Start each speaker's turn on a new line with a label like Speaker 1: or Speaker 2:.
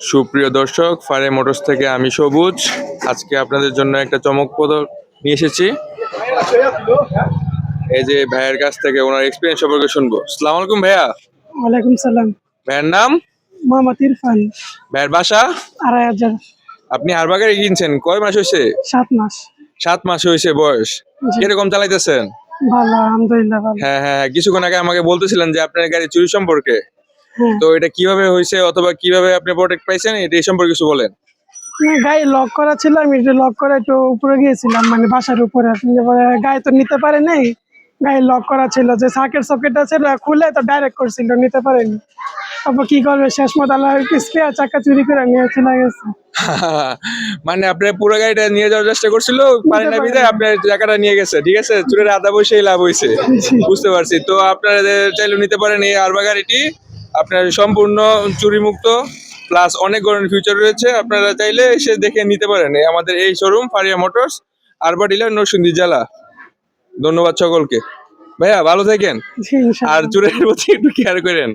Speaker 1: সুপ্রিয় দর্শক ফারে মোটরস থেকে আমি সবুজ। আজকে আপনাদের জন্য একটা চমকপ্রদ নিয়ে এসেছি। এই যে ভাইয়ের কাছ থেকে ওনার এক্সপিরিয়েন্স সম্পর্কে শুনব। সালাম আলাইকুম ভাইয়া।
Speaker 2: ওয়ালাইকুম সালাম।
Speaker 1: ভাইয়ের নাম?
Speaker 2: মোহাম্মদ ইরফান।
Speaker 1: ভাইয়ের বাসা?
Speaker 2: আড়াই হাজার।
Speaker 1: আপনি আরবাগারে কিনছেন? কয় মাস হয়েছে?
Speaker 2: সাত মাস।
Speaker 1: সাত মাস হয়েছে বয়স। কীরকম চালাইতেছেন?
Speaker 2: ভালো আলহামদুলিল্লাহ ভালো।
Speaker 1: হ্যাঁ হ্যাঁ হ্যাঁ, কিছুক্ষণ আগে আমাকে বলতেছিলেন যে আপনার গাড়ি চুরি সম্পর্কে। তো এটা কীভাবে হয়েছে অথবা কীভাবে আপনি প্রোটেক্ট পাইছেন এটা এই সম্পর্কে কিছু বলেন।
Speaker 2: গায়ে লক করা ছিল আমি একটু লক করে একটু উপরে গিয়েছিলাম মানে বাসার উপরে। গায়ে তো নিতে পারে নাই গায়ে লক করা ছিল যে সার্কেট সকেট আছে খুলে তো ডাইরেক্ট করছিল নিতে পারেনি। তারপর কি করবে? শেষ মতো আল্লাহ স্পেয়ার চাকা চুরি করে নিয়ে চলে গেছে।
Speaker 1: মানে আপনি পুরো গাড়িটা নিয়ে যাওয়ার চেষ্টা করছিল পারে না বিদায়। আপনার টাকাটা নিয়ে গেছে ঠিক আছে? চুরের আধা পয়সাই লাভ হয়েছে বুঝতে পারছি। তো আপনারা চাইলে নিতে পারেন এই আরবা গাড়িটি। আপনার সম্পূর্ণ চুরিমুক্ত প্লাস অনেক ধরনের ফিউচার রয়েছে। আপনারা চাইলে এসে দেখে নিতে পারেন আমাদের এই শোরুম ফারিয়া মোটরস আরবা ডিলার নরসিংদী জেলা। ধন্যবাদ সকলকে। ভাইয়া ভালো থাকেন। আর চুরের প্রতি একটু কেয়ার করেন।